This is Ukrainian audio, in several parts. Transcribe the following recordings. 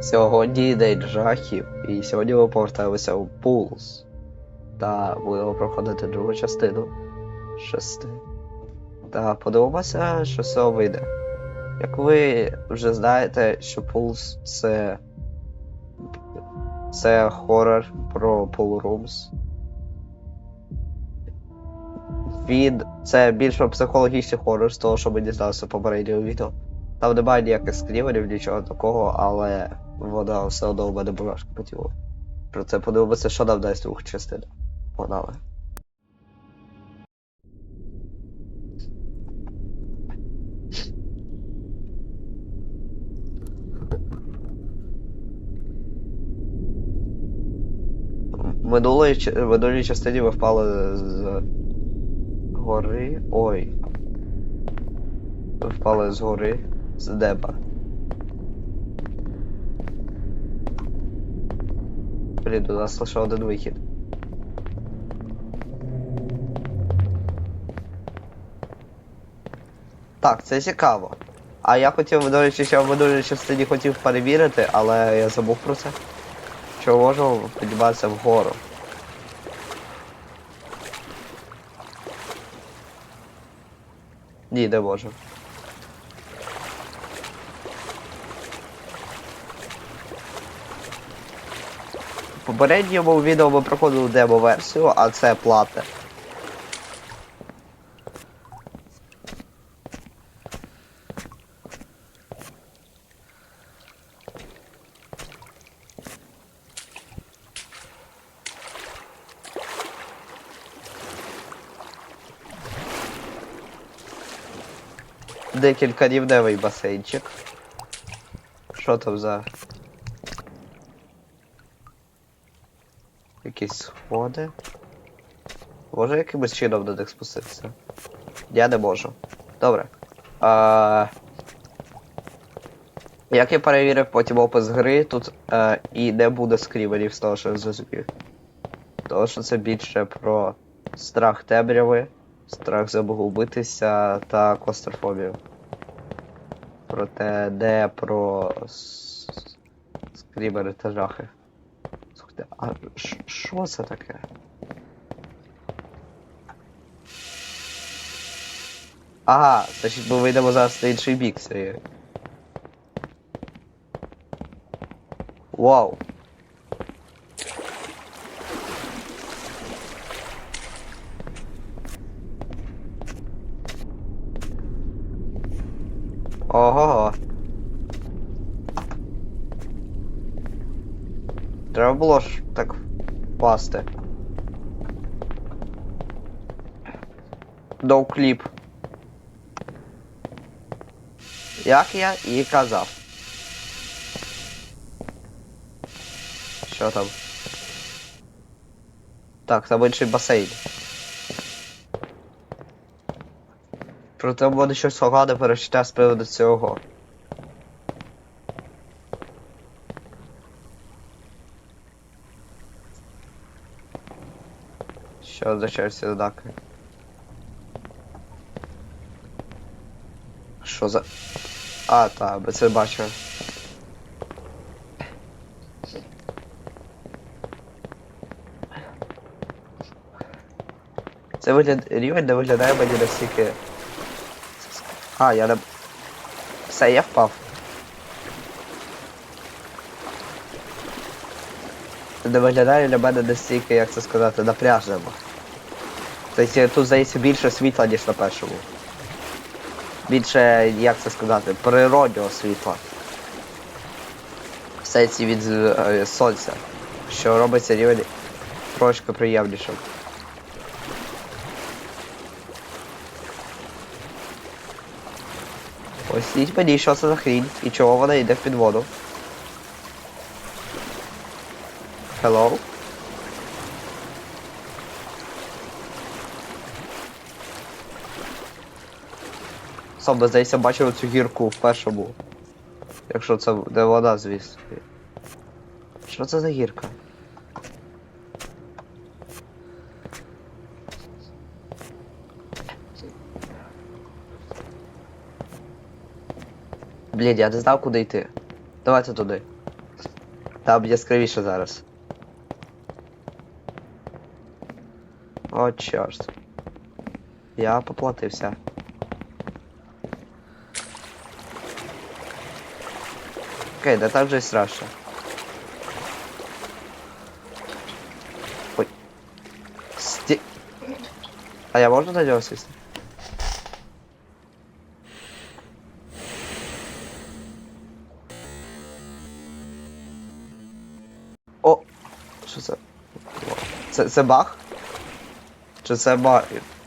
Сьогодні день жахів, і сьогодні ми повертаємося у Пулс. Та будемо проходити другу частину шести. Та подивимося, що цього вийде. Як ви вже знаєте, що Пулс це. Це хорор про Rooms. Він це більше психологічний хорор з того, що ми дізналися в попередньому відео. Там немає ніяких скріверів, нічого такого, але вона все одно у мене була по тілу. Про це подивимося, що нам дасть рух частина. Погнали. В минулій частині ви впали з гори. Ой. Ви впали з гори з неба. Блін, у нас лише один вихід. Так, це цікаво. А я хотів, до речі, ще в минулій частині хотів перевірити, але я забув про це. Що можу підніматися вгору. Ні, не можу. Попередньому відео ми проходили демо-версію, а це платне. Декілька рівневий басейнчик. Що там за. Якісь сходи. Може якимось чином до них спуститися? Я не можу. Добре. А... Як я перевірив потім опис гри, тут е, і не буде скріверів з того, що я зрозумів. Тому що це більше про страх темряви, страх загубитися та кластрофобію. Проте не про скрімери та жахи. А що це таке? Ага, значить ми вийдемо зараз на інший бік цієї. Вау. Ого. Треба було ж так впасти. Доукліп. Як я і казав. Що там? Так, там інший басейн. Проте мене щось погане перечуття з приводу цього. Що означають ці знаки? Що за. А, та, би це бачив. Це вигляд... рівень не виглядає мені настільки. А, я не. Все, я впав. Не виглядає для мене настільки, як це сказати, напряжено. Тобто тут здається більше світла, ніж на першому. Більше, як це сказати, природнього світла. В сенсі від е, сонця. Що робиться рівень трошки приємнішим. Поясніть мені, що це за хрінь і чого вона йде в підводу. Hello? Сам, здається, бачив цю гірку в першому. Якщо це не вода, звісно. Що це за гірка? Блін, я не знав, куди йти. Давайте туди. Там яскравіше зараз. О, чорт. Я поплатився. Окей, да так же і страшно. Ой. Сті... А я на нього сісти? О! Що це? Це, це баг? Чи це баг?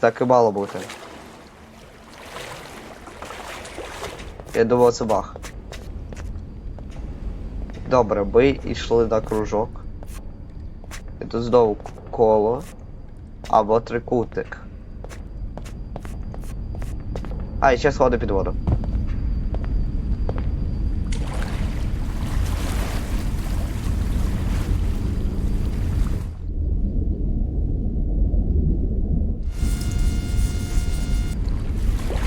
Так і мало. Я думав, це баг. Добре, ми йшли на кружок. І тут знову коло. Або трикутник. А, і ще сходи під воду.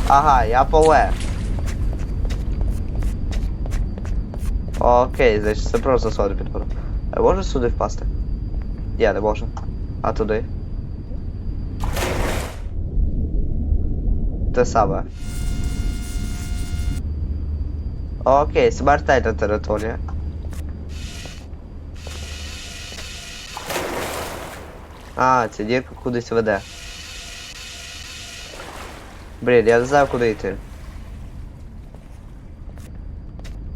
Ага, я поле. Окей, значить це просто сходи під воду. А можу сюди впасти? Ні, не можу. А туди? Те саме. Окей, смертельна територія. А, ця дірка кудись веде. Блін, я не знаю куди йти.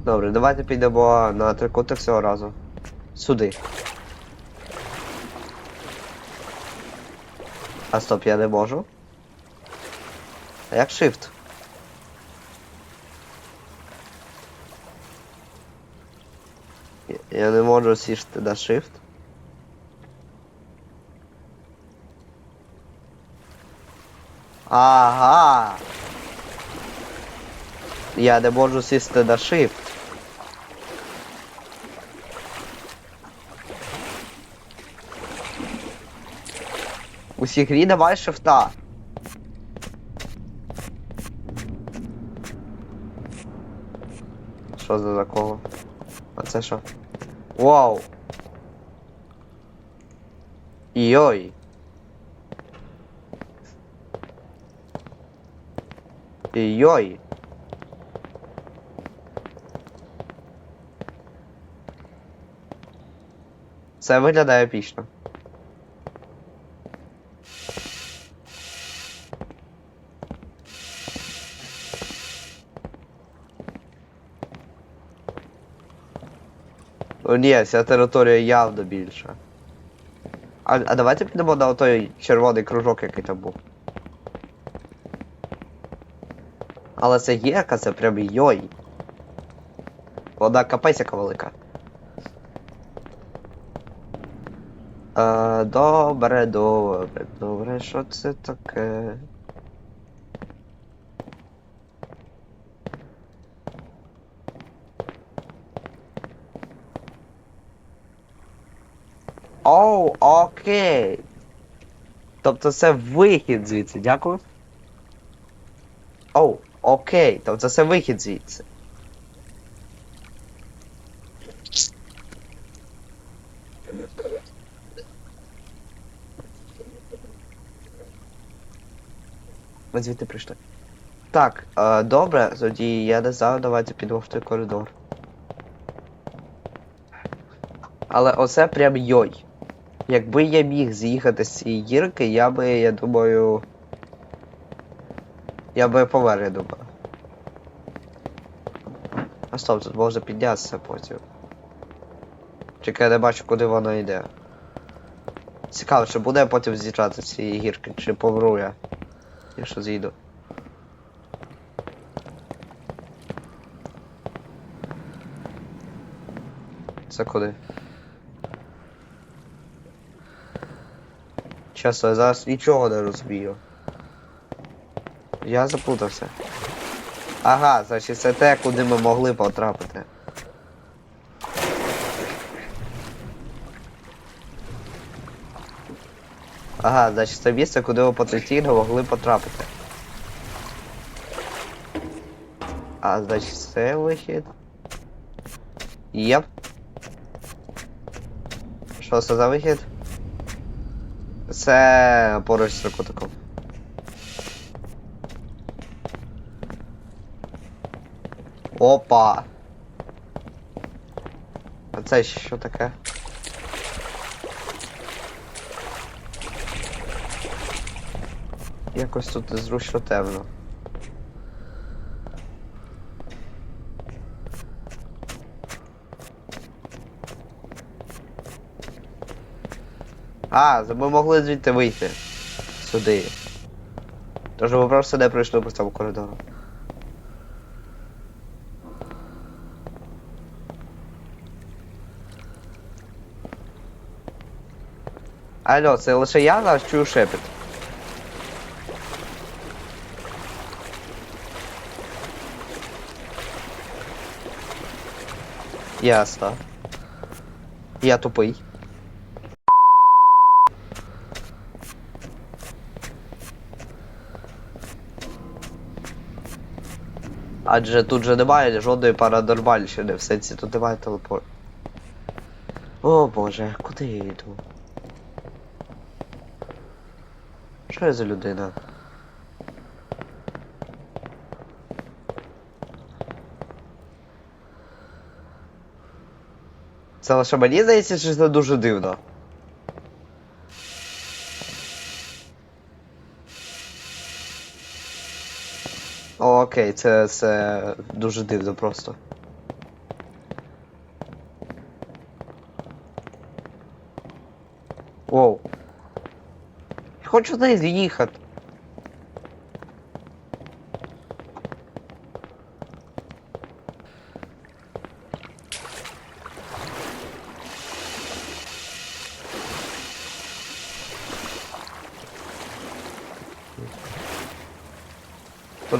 Добре, давайте підемо на трикутник цього разу. Сюди. А стоп, я не можу. А як shift? Я не можу сісти на shift. Ага. Я не можу сісти на shift. У грі немає шифта. Що за такого? А це що? Вау! Йой! Йой! Це виглядає епічно. О, ні, ця територія явно більша. А, а давайте підемо на той червоний кружок, який там був. Але це гірка, це прям йой. Вона капець яка велика. Е, добре, добре, добре, що це таке? Оу, окей. Тобто це вихід звідси, дякую. Оу, окей. Тобто це вихід звідси. Ми звідти прийшли. Так, е, добре, тоді я не знаю, давайте підемо в той коридор. Але оце прям йой. Якби я міг з'їхати з цієї гірки, я би, я думаю. Я би помер, я думаю. А стоп, тут можна піднятися потім. Чекай, я не бачу, куди вона йде. Цікаво, чи буде потім з'їжджати з цієї гірки, чи помру я. Якщо з'їду. Це куди? Чесно, я зараз нічого не розумію. Я заплутався. Ага, значить це те, куди ми могли потрапити. Ага, значить це місце, куди ми потенційно могли потрапити. А, значить це вихід. Єп. Що це за вихід? Це поруч з трикутиком. Опа! А це що таке? Якось тут зручно темно. А, ми могли звідти вийти. Сюди. Тож ви просто не пройшли по цьому коридору. Алло, це лише я зараз чую шепіт. Ясно. Я тупий. Адже тут же немає жодної паранормальщини, в сенсі тут немає телепорт. О боже, куди я йду? Що я за людина? Це лише мені здається, що це дуже дивно. Окей, це, це дуже дивно просто. Воу. Я хочу не з'їхати.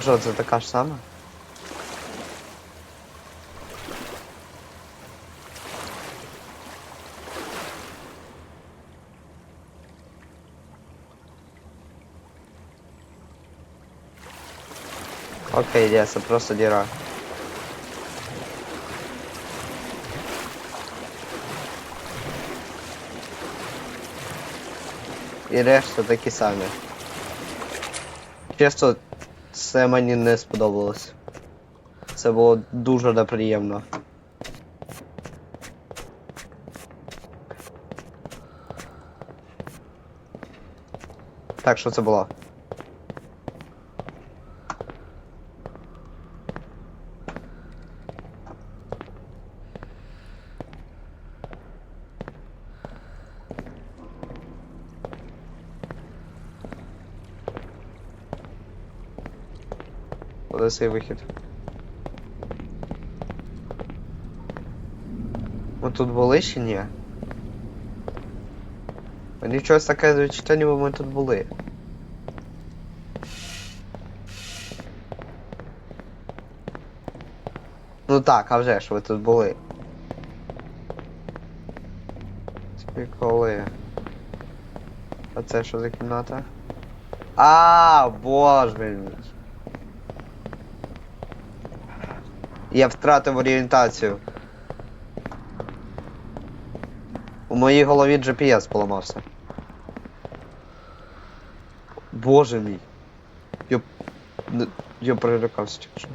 Що, це така ж сама? Окей, є, це просто діра. І решта такі самі. Чесно, це мені не сподобалось. Це було дуже неприємно. Так, що це було? Цей вихід? Ми тут були чи ні? Мені щось таке відчуття, ніби ми тут були. Ну так, а вже ж ви тут були. Тільки коли. А це що за кімната? А, боже мій. Я втратив орієнтацію. У моїй голові GPS поламався. Боже мій. Я... Я перелякався тільки що.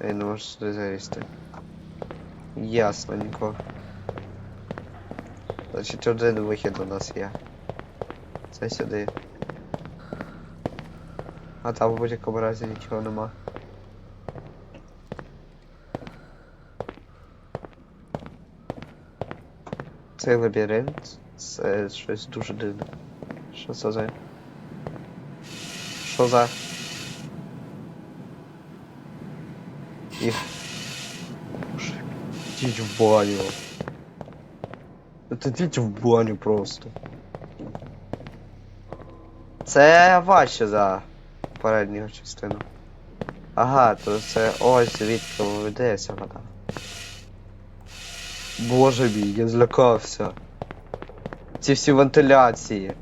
Я не можу сюди залізти. Ясненько. Значить один вихід у нас є. Це сюди. А там в будь-якому разі нічого нема. Цей лабіринт це щось дуже дивне. Що це за? Що за? Боже, Ідіть в баню. От ідіть в баню просто. Це важче за передню частину. Ага, то це ось звідки ведеться вода. Боже мій, я злякався. Ці всі вентиляції.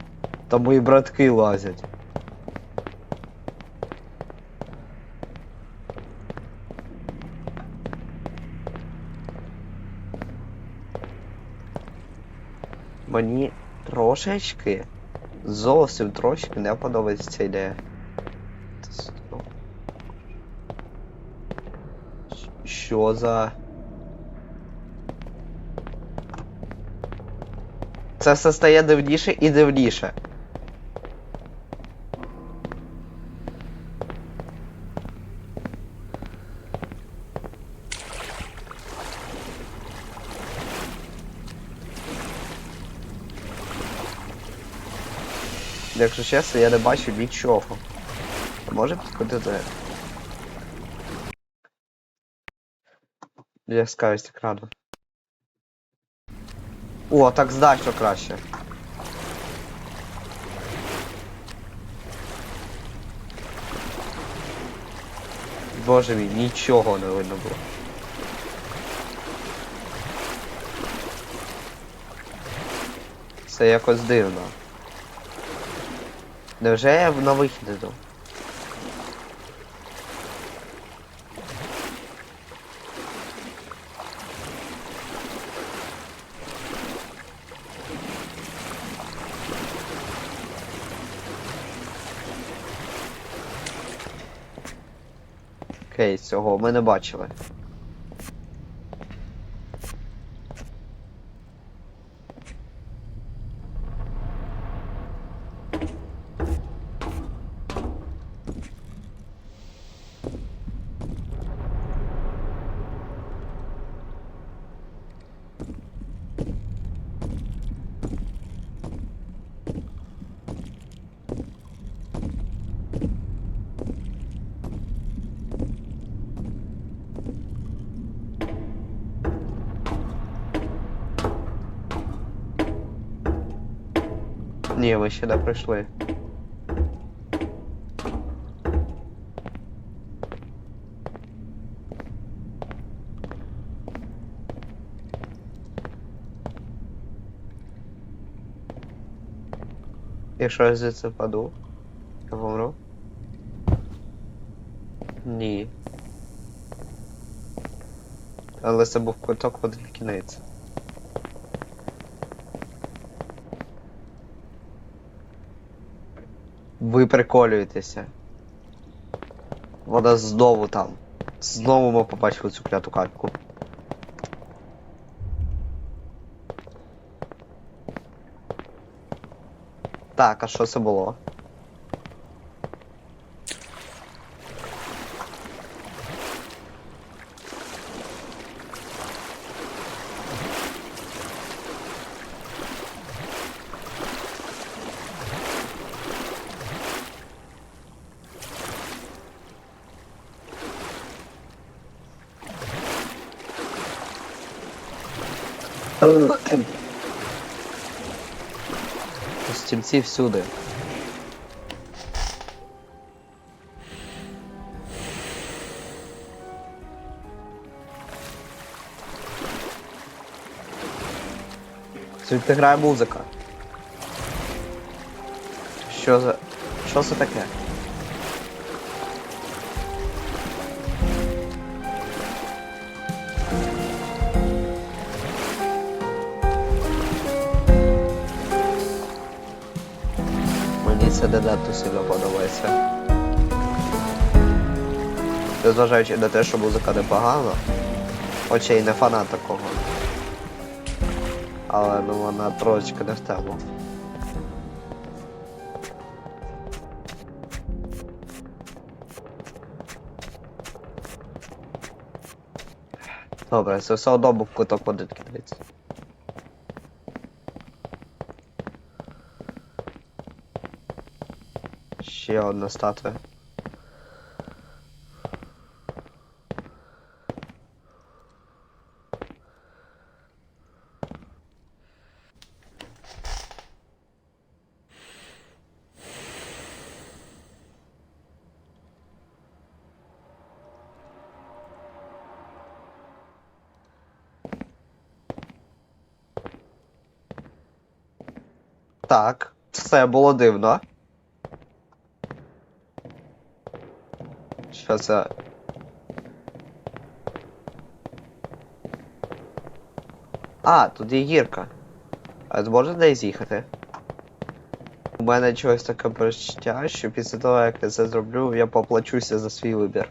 Там мої братки лазять. Мені трошечки, зовсім трошки не подобається ця ідея. Що за. Це все стає дивніше і дивніше. Якщо чесно, я не бачу нічого. Може підходити. Яскравість екрану. О, так значно краще. Боже мій, нічого не видно було. Це якось дивно. Невже я на вихід іду? Окей, цього ми не бачили. Ні, ми ще не прийшли. Якщо я звідси впаду, я помру? Ні. Але це був квиток один кінець. Ви приколюєтеся. Вона знову там. Знову ми побачили цю кляту кальку. Так, а що це було? Стільці всюди. Звідти грає музика. Що за. Що це таке? Мені це надто сильно подобається. Незважаючи на те, що музика непогана, хоча й не фанат такого. Але ну вона трошечки не в тему. Добре, це все одно був куток один кінець. Ще одна статуя. Так, все було дивно. Що? А, тут є гірка. А зможе десь з'їхати? У мене чогось таке почуття, що після того, як я це зроблю, я поплачуся за свій вибір.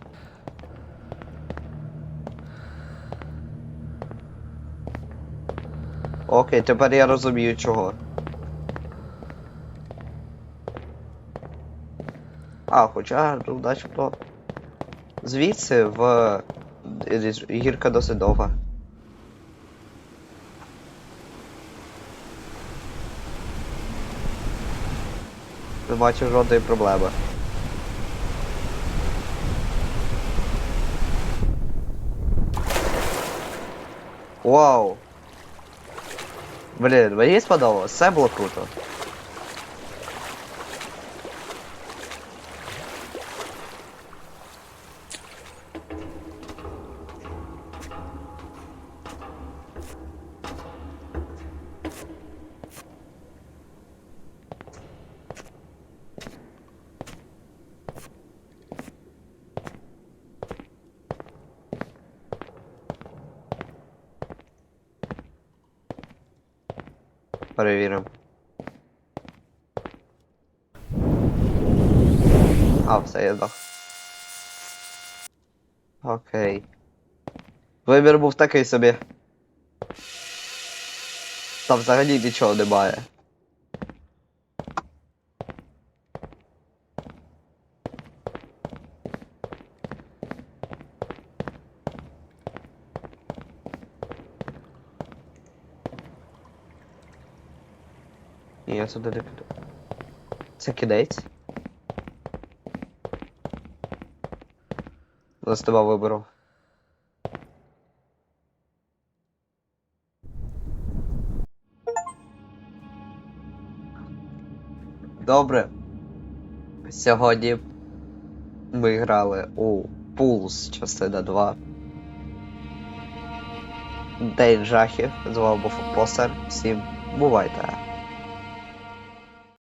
Окей, тепер я розумію чого. А, хоча, ну, начебто. Звідси в гірка досить довга. Не бачу жодної проблеми. Вау! Блін, мені сподобалось, все було круто. Перевіримо. А, все, я дах. Окей. Вибір був такий собі. Та взагалі нічого немає. Ні, я сюди не піду. Це? У нас нема вибору. Добре. Сьогодні ми грали у Pulse частина 2. День жахів. З вами був Постер. Всім бувайте!